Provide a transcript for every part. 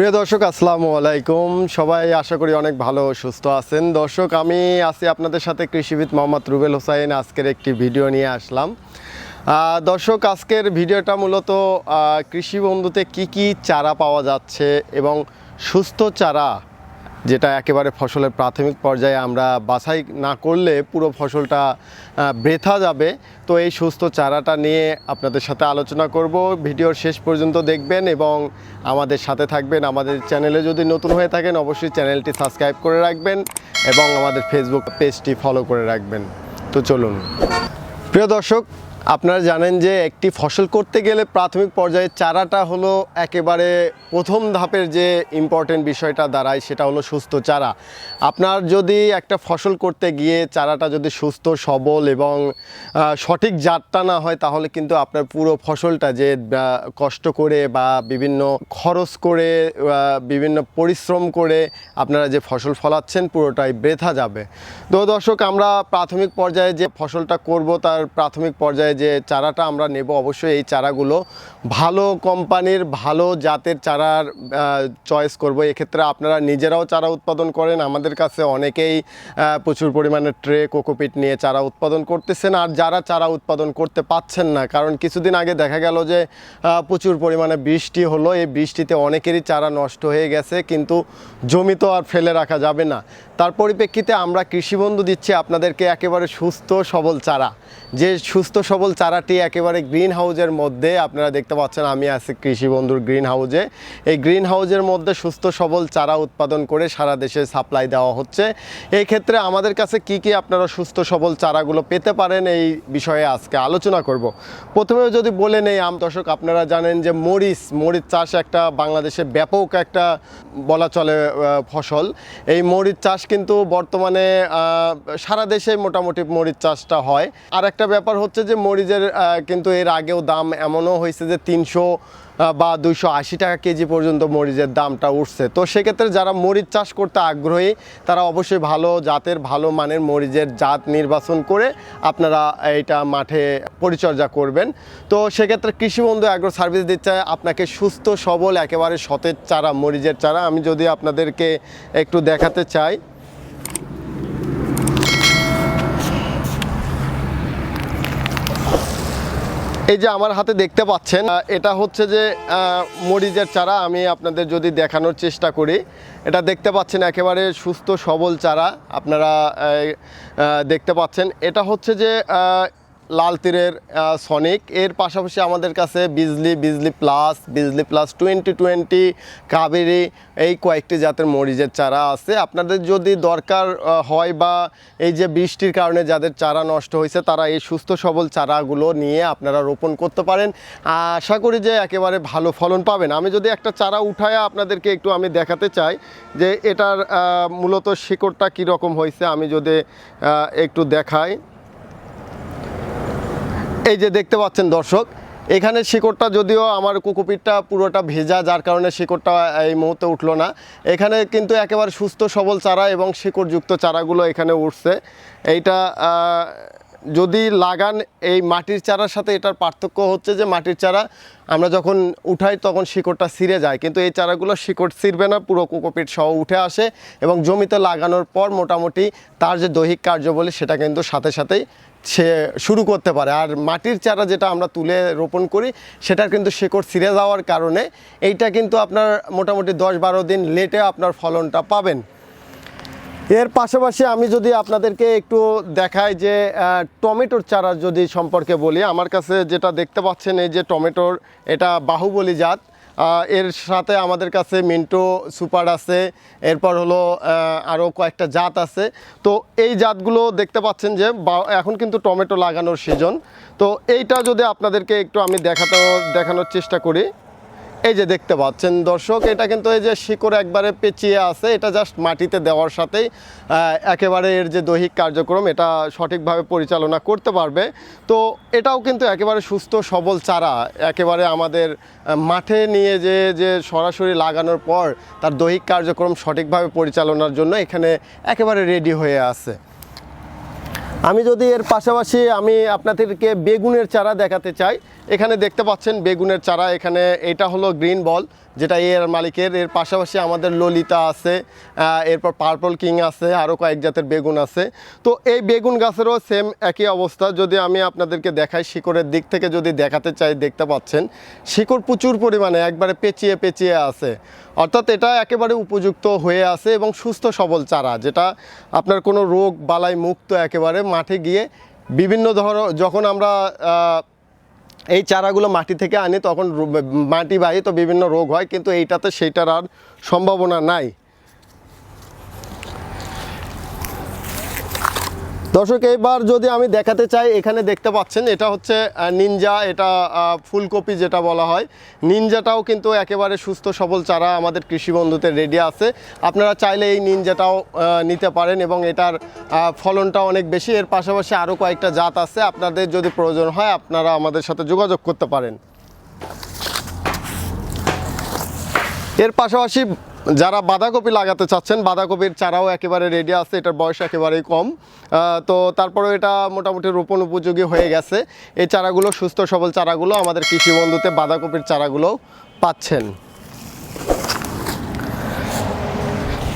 প্রিয় দর্শক, আসসালামু আলাইকুম। সবাই আশা করি অনেক ভালো সুস্থ আছেন। দর্শক, আমি আছি আপনাদের সাথে কৃষিবিদ মোহাম্মদ রুবেল হোসাইন। আজকের একটি ভিডিও নিয়ে আসলাম। দর্শক, আজকের ভিডিওটা মূলত কৃষি বন্ধুতে কি কি চারা পাওয়া যাচ্ছে এবং সুস্থ চারা যেটা একেবারে ফসলের প্রাথমিক পর্যায়ে আমরা বাছাই না করলে পুরো ফসলটা বৃথা যাবে। তো এই সুস্থ চারাটা নিয়ে আপনাদের সাথে আলোচনা করব। ভিডিওর শেষ পর্যন্ত দেখবেন এবং আমাদের সাথে থাকবেন। আমাদের চ্যানেলে যদি নতুন হয়ে থাকেন, অবশ্যই চ্যানেলটি সাবস্ক্রাইব করে রাখবেন এবং আমাদের ফেসবুক পেজটি ফলো করে রাখবেন। তো চলুন। প্রিয় দর্শক আপনারা জানেন যে একটি ফসল করতে গেলে প্রাথমিক পর্যায়ে চারাটা হলো একেবারে প্রথম ধাপের যে ইম্পর্টেন্ট বিষয়টা দাঁড়ায়, সেটা হলো সুস্থ চারা। আপনার যদি একটা ফসল করতে গিয়ে চারাটা যদি সুস্থ, সবল এবং সঠিক জাতটা না হয়, তাহলে কিন্তু আপনার পুরো ফসলটা যে কষ্ট করে বা বিভিন্ন খরচ করে বিভিন্ন পরিশ্রম করে আপনারা যে ফসল ফলাচ্ছেন, পুরোটাই বৃথা যাবে। তো দর্শক, আমরা প্রাথমিক পর্যায়ে যে ফসলটা করব, তার প্রাথমিক পর্যায়ে যে চারাটা আমরা নেব, অবশ্যই এই চারাগুলো ভালো কোম্পানির ভালো জাতের চারার চয়েস করব। এক্ষেত্রে আপনারা নিজেরাও চারা উৎপাদন করেন, আমাদের কাছে অনেকেই প্রচুর পরিমাণে ট্রে, কোকোপিট নিয়ে চারা উৎপাদন করতেছেন, আর যারা চারা উৎপাদন করতে পাচ্ছেন না, কারণ কিছুদিন আগে দেখা গেল যে প্রচুর পরিমাণে বৃষ্টি হলো, এই বৃষ্টিতে অনেকেরই চারা নষ্ট হয়ে গেছে, কিন্তু জমি তো আর ফেলে রাখা যাবে না। তার পরিপ্রেক্ষিতে আমরা কৃষিবন্ধু দিচ্ছি আপনাদেরকে একেবারে সুস্থ সবল চারা। যে সুস্থ সবল চারাটি একেবারে গ্রিন হাউজের মধ্যে আপনারা দেখতে পাচ্ছেন, আমি আছি কৃষিবন্ধুর গ্রিন হাউজে এই গ্রিন হাউজের মধ্যে সুস্থ সবল চারা উৎপাদন করে সারা দেশে সাপ্লাই দেওয়া হচ্ছে। এই ক্ষেত্রে আমাদের কাছে কি কি আপনারা সুস্থ সবল চারাগুলো পেতে পারেন এই বিষয়ে আজকে আলোচনা করব। প্রথমে যদি বলে নেই, আম দর্শক, আপনারা জানেন যে মরিচ মরিচ চাষ একটা বাংলাদেশে ব্যাপক একটা বলা চলে ফসল। এই মরিচ চাষ কিন্তু বর্তমানে সারা দেশে মোটামুটি মরিচ চাষটা হয়। আর একটা ব্যাপার হচ্ছে যে মরিচের কিন্তু এর আগেও দাম এমনও হয়েছে যে তিনশো বা দুইশো আশি টাকা কেজি পর্যন্ত মরিচের দামটা উঠছে। তো সেক্ষেত্রে যারা মরিচ চাষ করতে আগ্রহী, তারা অবশ্যই ভালো জাতের, ভালো মানের মরিচের জাত নির্বাচন করে আপনারা এটা মাঠে পরিচর্যা করবেন। তো সেক্ষেত্রে কৃষি বন্ধু অ্যাগ্রো সার্ভিস দিচ্ছে, আপনাকে সুস্থ, সবল, একেবারে সতেজ চারা, মরিচের চারা। আমি যদি আপনাদেরকে একটু দেখাতে চাই এই যে আমার হাতে দেখতে পাচ্ছেন এটা হচ্ছে যে মরিচের চারা আমি আপনাদের যদি দেখানোর চেষ্টা করি। এটা দেখতে পাচ্ছেন একেবারে সুস্থ সবল চারা, আপনারা দেখতে পাচ্ছেন। এটা হচ্ছে যে লাল তীরের সনিক। এর পাশাপাশি আমাদের কাছে Bijli Bijli plus Bijli plus twenty twenty, Kaveri, এই কয়েকটি জাতের মরিচের চারা আছে। আপনাদের যদি দরকার হয় বা এই যে বৃষ্টির কারণে যাদের চারা নষ্ট হয়েছে, তারা এই সুস্থ সবল চারাগুলো নিয়ে আপনারা রোপণ করতে পারেন। আশা করি যে একেবারে ভালো ফলন পাবেন। আমি যদি একটা চারা উঠায় আপনাদেরকে একটু আমি দেখাতে চাই যে এটার মূলত শিকড়টা কীরকম হয়েছে, আমি যদি একটু দেখাই। এই যে দেখতে পাচ্ছেন দর্শক, এখানে শিকড়টা যদিও আমার কুকুপিটটা পুরোটা ভেজা, যার কারণে শিকড়টা এই মুহূর্তে উঠল না। এখানে কিন্তু একেবারে সুস্থ সবল চারা এবং শিকড়যুক্ত চারাগুলো এখানে উঠছে। এইটা যদি লাগান এই মাটির চারার সাথে এটার পার্থক্য হচ্ছে যে মাটির চারা আমরা যখন উঠাই তখন শিকড়টা ছিঁড়ে যায়। কিন্তু এই চারাগুলো শিকড় ছিঁড়বে না, পুরো কোকোপিট সহ উঠে আসে এবং জমিতে লাগানোর পর মোটামুটি তার যে দৈহিক কার্যবলী সেটা কিন্তু সাথে সাথেই সে শুরু করতে পারে। আর মাটির চারা যেটা আমরা তুলে রোপণ করি, সেটার কিন্তু শেকড় ছিঁড়ে যাওয়ার কারণে এইটা কিন্তু আপনার মোটামুটি দশ বারো দিন লেটে আপনার ফলনটা পাবেন। এর পাশাপাশি আমি যদি আপনাদেরকে একটু দেখাই যে টমেটোর চারা যদি সম্পর্কে বলি, আমার কাছে যেটা দেখতে পাচ্ছেন এই যে টমেটোর, এটা বাহুবলী জাত। এর সাথে আমাদের কাছে মিন্টো সুপার আছে, এরপর হলো আরও কয়েকটা জাত আছে। তো এই জাতগুলো দেখতে পাচ্ছেন যে এখন কিন্তু টমেটো লাগানোর সিজন। তো এইটা যদি আপনাদেরকে একটু আমি দেখাতে, দেখানোর চেষ্টা করি। এই যে দেখতে পাচ্ছেন দর্শক, এটা কিন্তু এই যে শিকড় একবারে পেঁচিয়ে আছে, এটা জাস্ট মাটিতে দেওয়ার সাথেই একেবারে এর যে দৈহিক কার্যক্রম, এটা সঠিকভাবে পরিচালনা করতে পারবে। তো এটাও কিন্তু একেবারে সুস্থ, সবল চারা, একেবারে আমাদের মাঠে নিয়ে যে যে সরাসরি লাগানোর পর তার দৈহিক কার্যক্রম সঠিকভাবে পরিচালনার জন্য এখানে একেবারে রেডি হয়ে আছে। আমি যদি এর পাশাপাশি আমি আপনাদেরকে বেগুনের চারা দেখাতে চাই, এখানে দেখতে পাচ্ছেন বেগুনের চারা, এখানে এটা হলো গ্রিন বল, যেটা এর মালিকের। এর পাশাপাশি আমাদের ললিতা আছে এরপর পার্পল কিং আছে আরও কয়েক জাতের বেগুন আছে। তো এই বেগুন গাছেরও সেম একই অবস্থা, যদি আমি আপনাদেরকে দেখাই, শিকড়ের দিক থেকে যদি দেখাতে চাই, দেখতে পাচ্ছেন, শিকড় প্রচুর পরিমাণে, একবারে পেঁচিয়ে পেঁচিয়ে আছে। অর্থাৎ এটা একেবারে উপযুক্ত হয়ে আছে এবং সুস্থ সবল চারা, যেটা আপনার কোনো রোগ, বালাই, মুক্ত একেবারে মাঠে গিয়ে বিভিন্ন ধর, যখন আমরা এই চারাগুলো মাটি থেকে আনি, তখন মাটি বাহিত বিভিন্ন রোগ হয়, কিন্তু এইটাতে সেইটার আর সম্ভাবনা নাই। দর্শক, এইবার যদি আমি দেখাতে চাই, এখানে দেখতে পাচ্ছেন, এটা হচ্ছে নিনজা, এটা ফুলকপি যেটা বলা হয়। নিনজাটাও কিন্তু একেবারে সুস্থ, সবল চারা আমাদের কৃষি বন্ধুতে রেডি আছে। আপনারা চাইলে এই নিনজাটাও নিতে পারেন এবং এটার ফলনটা অনেক বেশি। এর পাশাপাশি আরও কয়েকটা জাত আছে। আপনাদের যদি প্রয়োজন হয়, আপনারা আমাদের সাথে যোগাযোগ করতে পারেন। এর পাশাপাশি যারা বাঁধাকপি লাগাতে চাচ্ছেন, বাঁধাকপির চারাও একেবারে রেডি আছে, এটার বয়স একেবারেই কম। তো তারপরে এটা মোটামুটি রোপণ উপযোগী হয়ে গেছে। এই চারাগুলো, সুস্থ সবল চারাগুলো আমাদের কৃষি বন্ধুতে বাঁধাকপির চারাগুলো পাচ্ছেন।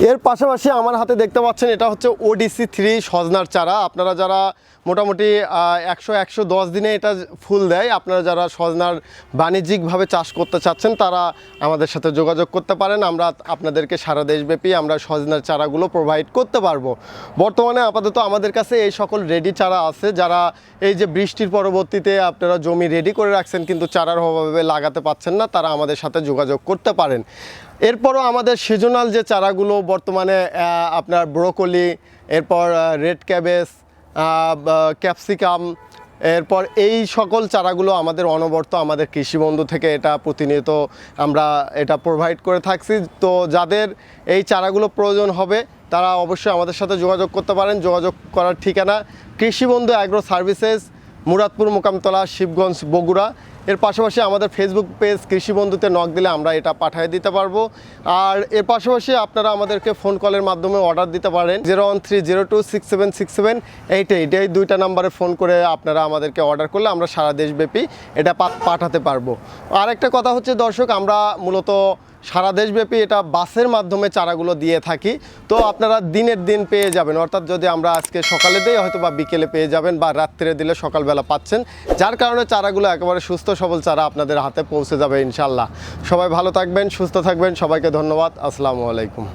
এর পাশাপাশি আমার হাতে দেখতে পাচ্ছেন এটা হচ্ছে ওডিসি থ্রি সজনার চারা। আপনারা যারা মোটামুটি একশো একশো দশ দিনে এটা ফুল দেয়, আপনারা যারা সজনার বাণিজ্যিকভাবে চাষ করতে চাচ্ছেন, তারা আমাদের সাথে যোগাযোগ করতে পারেন। আমরা আপনাদেরকে সারা দেশব্যাপী আমরা সজনার চারাগুলো প্রোভাইড করতে পারব। বর্তমানে আপাতত আমাদের কাছে এই সকল রেডি চারা আছে। যারা এই যে বৃষ্টির পরবর্তীতে আপনারা জমি রেডি করে রাখছেন, কিন্তু চারার অভাবে লাগাতে পাচ্ছেন না, তারা আমাদের সাথে যোগাযোগ করতে পারেন। এরপরও আমাদের সিজনাল যে চারাগুলো বর্তমানে আপনার ব্রোকলি এরপর রেড ক্যাবেজ ক্যাপসিকাম এরপর এই সকল চারাগুলো আমাদের অনবর্ত আমাদের কৃষি বন্ধু থেকে এটা প্রতিনিয়ত আমরা এটা প্রোভাইড করে থাকছি। তো যাদের এই চারাগুলো প্রয়োজন হবে, তারা অবশ্যই আমাদের সাথে যোগাযোগ করতে পারেন। যোগাযোগ করার ঠিকানা কৃষি বন্ধু অ্যাগ্রো সার্ভিসেস মুরাদপুর, মোকামতলা, শিবগঞ্জ, বগুড়া। এর পাশাপাশি আমাদের ফেসবুক পেজ কৃষি বন্ধুতে নক দিলে আমরা এটা পাঠিয়ে দিতে পারব। আর এর পাশাপাশি আপনারা আমাদেরকে ফোন কলের মাধ্যমে অর্ডার দিতে পারেন। Zero one three zero two six seven six seven eight eight এই দুইটা নাম্বারে ফোন করে আপনারা আমাদেরকে অর্ডার করলে আমরা সারা দেশব্যাপী এটা পাঠাতে পারব। আর একটা কথা হচ্ছে দর্শক, আমরা মূলত সারা দেশব্যাপী এটা বাসের মাধ্যমে চারাগুলো দিয়ে থাকি। তো আপনারা দিনের দিন পেয়ে যাবেন। অর্থাৎ যদি আমরা আজকে সকালে দিই হয়তো বা বিকেলে পেয়ে যাবেন বা রাত্রে দিলে সকালবেলা পাচ্ছেন। যার কারণে চারাগুলো একেবারে সুস্থ সবল চারা আপনাদের হাতে পৌঁছে যাবে ইনশাল্লাহ সবাই ভালো থাকবেন, সুস্থ থাকবেন। সবাইকে ধন্যবাদ। আসসালামু আলাইকুম।